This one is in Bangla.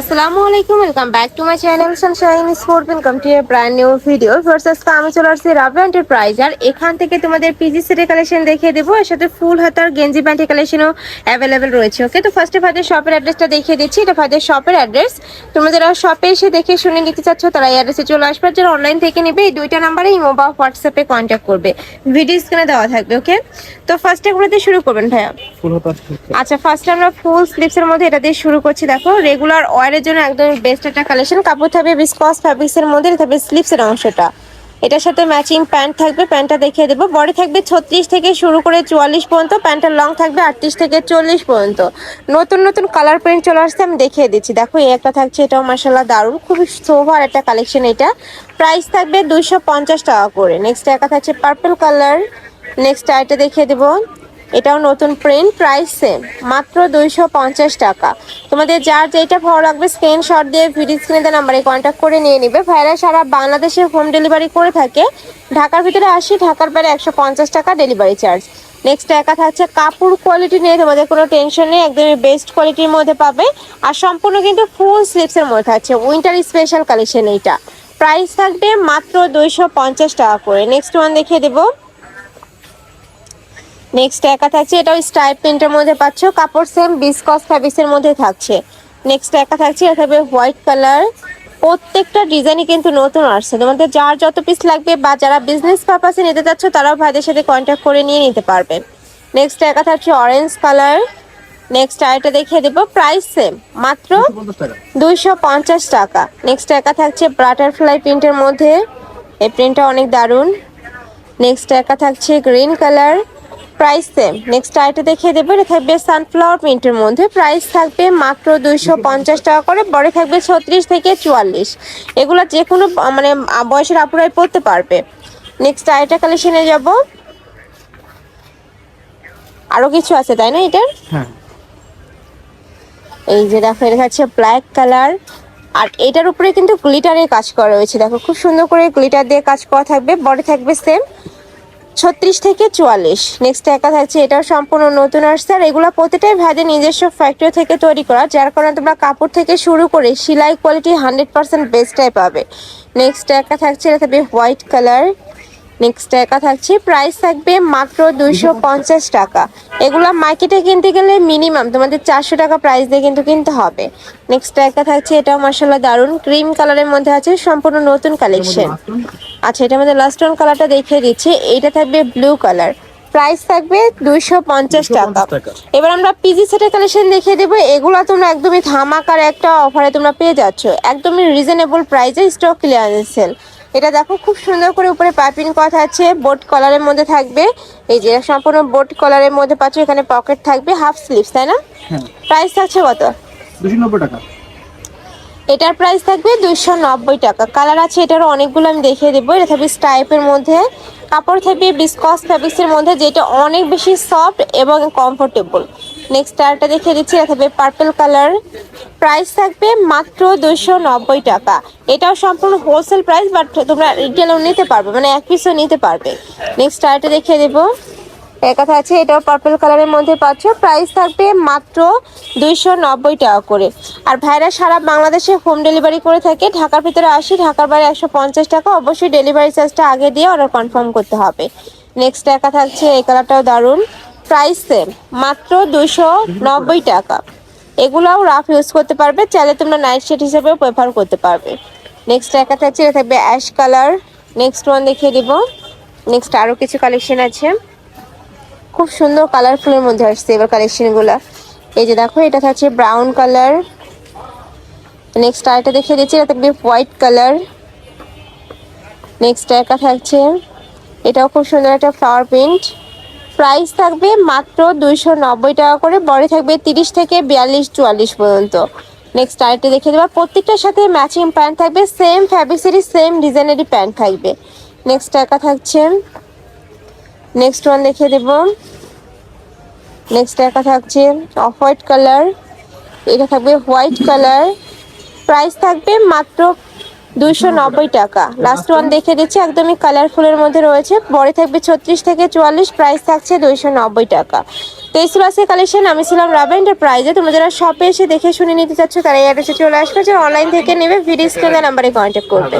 আসসালামু আলাইকুম welcome back to my channel sunshine sport welcome to a brand new video versus আমি চলে আসছি রাবি এন্টারপ্রাইজ আর এখান থেকে তোমাদের পিজি সেটের কালেকশন দেখিয়ে দেবো। এর সাথে ফুল হাতার গেঞ্জি প্যান্টের কালেকশনও অ্যাভেলেবেল রয়েছে ওকে তো ফার্স্টে ভাইদের শপের অ্যাড্রেসটা দেখিয়ে দিচ্ছি। এটা ভাইদের শপের অ্যাড্রেস তোমরা যারা শপে এসে দেখে শুনে নিতে চাচ্ছ তারা এই অ্যাড্রেসে চলে আসবে। আর যারা অনলাইন থেকে নেবে এই দুইটা নাম্বারে ইমো বা হোয়াটসঅ্যাপে কন্ট্যাক্ট করবে। ভিডিও স্ক্রিনে দেওয়া থাকবে ওকে তো ফার্স্টে এগুলোতে শুরু করবেন ভাইয়া। আচ্ছা ফার্স্টে আমরা ফুল স্লিপস এর মধ্যে এটা দিয়ে শুরু করছি। দেখো রেগুলার ওয়ারের জন্য একদম বেস্ট একটা কালেকশন কাপড় থাকবে বিসকস ফ্যাব্রিক্স এর মধ্যে, থাকবে স্লিপস এর অংশটা। এটার সাথে ম্যাচিং প্যান্ট থাকবে প্যান্টটা দেখিয়ে দেবো। বডি থাকবে ছত্রিশ থেকে শুরু করে চুয়াল্লিশ পর্যন্ত প্যান্টের লং থাকবে আটত্রিশ থেকে চল্লিশ পর্যন্ত। নতুন নতুন কালার প্রিন্ট চলে আসছে, আমি দেখিয়ে দিচ্ছি। দেখো, এই একটা থাকছে, এটাও মাসাল্লাহ দারুণ, খুবই সোভার একটা কালেকশন এটা। প্রাইস থাকবে দুইশো পঞ্চাশ টাকা করে। নেক্সট একা থাকছে পার্পল কালার নেক্সট আইটা দেখিয়ে দেবো। এটাও নতুন প্রিন্ট প্রাইস সেম মাত্র দুইশো পঞ্চাশ টাকা। তোমাদের যার যেটা ভালো লাগবে স্ক্রিনশট দিয়ে ভিডিও স্ক্রিনে নাম্বারে কন্ট্যাক্ট করে নিয়ে নিবে। ভাইরা সারা বাংলাদেশে হোম ডেলিভারি করে থাকে। ঢাকার ভিতরে আসি, ঢাকার বাইরে একশো পঞ্চাশ টাকা ডেলিভারি চার্জ নেক্সট একা থাকছে, কাপড় কোয়ালিটি নিয়ে তোমাদের কোনো টেনশন নেই, একদমই বেস্ট কোয়ালিটির মধ্যে পাবে। আর সম্পূর্ণ কিন্তু ফুল স্লিপসের মধ্যে থাকছে উইন্টার স্পেশাল কালেকশন এইটা। প্রাইস থাকবে মাত্র দুইশো পঞ্চাশ টাকা করে। নেক্সট ওয়ান দেখিয়ে দেবো। নেক্সট একা থাকছে, এটাও স্ট্রাইপ প্রিন্টের মধ্যে পাচ্ছ। কাপড় সেম বিসকস ফ্যাব্রিক্সের মধ্যে থাকছে। নেক্সট একা থাকছে, এটা থাকবে হোয়াইট কালার প্রত্যেকটা ডিজাইনই কিন্তু নতুন আসছে। তোমাদের যার যত পিস লাগবে বা যারা বিজনেস পারপাসে নিতে চাচ্ছ, তারাও ভাইদের সাথে কন্ট্যাক্ট করে নিয়ে নিতে পারবে। নেক্সট একা থাকছে অরেঞ্জ কালার নেক্সট আরেকটা দেখিয়ে দেবো প্রাইস সেম মাত্র দুইশো পঞ্চাশ টাকা। নেক্সট একা থাকছে বাটারফ্লাই প্রিন্টের মধ্যে। এই প্রিন্টটা অনেক দারুণ। নেক্সট একা থাকছে green colour price same next item দেখিয়ে দেবো এটা থাকবে সানফ্লাওয়ার প্রিন্টের মধ্যে। প্রাইস থাকবে মাত্র দুইশো পঞ্চাশ টাকা করে বড় থাকবে ছত্রিশ থেকে চুয়াল্লিশ। এগুলো যে কোনো মানে বয়সের আপুরাই পড়তে পারবে। নেক্সট আইটা কালেকশনে যাব। আরও কিছু আছে তাই না এটার? হ্যাঁ। এই যে দেখো এটা হচ্ছে ব্ল্যাক কালার আর এটার উপরে কিন্তু গ্লিটারের কাজ করা রয়েছে দেখো খুব সুন্দর করে গ্লিটার দিয়ে কাজ করা থাকবে বডি থাকবে সেম ছত্রিশ থেকে চুয়াল্লিশ। নেক্সট একা থাকছে, এটাও সম্পূর্ণ নতুন আসছে আর এগুলো প্রতিটাই ভাইদের নিজস্ব ফ্যাক্টরি থেকে তৈরি করা, যার কারণে তোমরা কাপড় থেকে শুরু করে সেলাই কোয়ালিটি হান্ড্রেড পার্সেন্ট বেস্টটাই পাবে। নেক্সট একা থাকছে, এটা থাকবে হোয়াইট কালার নেক্সট একা থাকছে। প্রাইস থাকবে মাত্র দুইশো পঞ্চাশ টাকা। এগুলো মার্কেটে কিনতে গেলে মিনিমাম তোমাদের চারশো টাকা প্রাইস দিয়ে কিন্তু কিনতে হবে। নেক্সট একা থাকছে এটাও মাসাল্লাহ দারুণ। ক্রিম কালারের মধ্যে আছে সম্পূর্ণ নতুন কালেকশন আচ্ছা এটার মধ্যে লাস্ট ওয়ান কালারটা দেখিয়ে দিচ্ছি। এইটা থাকবে ব্লু কালার প্রাইস থাকবে দুইশো পঞ্চাশ টাকা। টাকা। এবার আমরা পিজি সেটের কালেকশন দেখিয়ে দেবো। এগুলো তোমরা একদমই ধামাকার একটা অফারে তোমরা পেয়ে যাচ্ছ। একদমই রিজনেবল প্রাইসে স্টক ক্লিয়ারেন্স সেল এটা দেখো খুব সুন্দর করে উপরে পাইপিং কথা আছে বোট কলারের মধ্যে থাকবে। এই যে সম্পূর্ণ বোট কলারের মধ্যে পাচ্ছ এখানে পকেট থাকবে হাফ স্লিভস তাই না? হ্যাঁ। প্রাইস আছে কত? দুশো নব্বই টাকা। এটার প্রাইস থাকবে দুইশো নব্বই টাকা। কালার আছে এটারও অনেকগুলো আমি দেখিয়ে দেবো। এটা থাকবে স্টাইপের মধ্যে। কাপড় খেপি বিসকস ফ্যাব্রিক্সের মধ্যে যেটা অনেক বেশি সফট এবং কমফোর্টেবল নেক্সট আরটা দেখিয়ে দিচ্ছি, এটা থাকবে পার্পল কালার প্রাইস থাকবে মাত্র দুশো নব্বই টাকা। এটাও সম্পূর্ণ হোলসেল প্রাইস বাট তোমরা রিটেলও নিতে পারবে মানে এক পিসও নিতে পারবে। নেক্সট আরটা দেখিয়ে দেবো। এর কথা আছে, এটাও পার্পল কালারের মধ্যে পাচ্ছ। প্রাইস থাকবে মাত্র দুইশো নব্বই টাকা করে। আর ভাইরা সারা বাংলাদেশে হোম ডেলিভারি করে থাকে। ঢাকার ভিতরে আসি, ঢাকার বাইরে একশো পঞ্চাশ টাকা। অবশ্যই ডেলিভারি চার্জটা আগে দিয়ে অর্ডার কনফার্ম করতে হবে। নেক্সট একা থাকছে, এই কালারটাও দারুণ। প্রাইস সেম মাত্র দুশো নব্বই টাকা। এগুলাও রাফ ইউজ করতে পারবে, চাইলে তোমরা নাইট শেড হিসেবেও প্রেফার করতে পারবে। নেক্সট একা থাকছে, এটা থাকবে অ্যাশ কালার নেক্সট ওয়ান দেখিয়ে দিব। নেক্সট আরও কিছু কালেকশন আছে। খুব সুন্দর কালারফুলের মধ্যে আসছে এবার কালেকশনগুলো এই যে দেখো, এটা থাকছে ব্রাউন কালার নেক্সট আরেকটা দেখিয়ে দিচ্ছি, এটা থাকবে হোয়াইট কালার নেক্সট একা থাকছে, এটাও খুব সুন্দর একটা ফ্লাওয়ার প্রিন্ট প্রাইস থাকবে মাত্র দুইশো নব্বই টাকা করে বডি থাকবে তিরিশ থেকে বিয়াল্লিশ চুয়াল্লিশ পর্যন্ত। নেক্সট আরেকটা দেখিয়ে দেবো, প্রত্যেকটার সাথে ম্যাচিং প্যান্ট থাকবে সেম ফ্যাব্রিক্সেরই সেম ডিজাইনেরই প্যান্ট থাকবে। নেক্সট একা থাকছে নেক্সট ওয়ান দেখিয়ে দেব। নেক্সট একা থাকছে অফ হোয়াইট কালার এটা থাকবে হোয়াইট কালার প্রাইস থাকবে মাত্র দুইশো নব্বই টাকা। লাস্ট ওয়ান দেখে দিচ্ছি, একদমই কালারফুলের মধ্যে রয়েছে বড়ি থাকবে ছত্রিশ থেকে চুয়াল্লিশ প্রাইস থাকছে দুইশো নব্বই টাকা। তো এই কালেকশন আমি ছিলাম রাবা এন্টারপ্রাইজে তোমরা যারা শপে এসে দেখে শুনে নিতে চাচ্ছ, তারা এই অ্যাড্রেসে চলে আসবে, যারা অনলাইন থেকে নেবে ভিডিও স্ক্রিনে নাম্বারে কন্ট্যাক্ট করবে।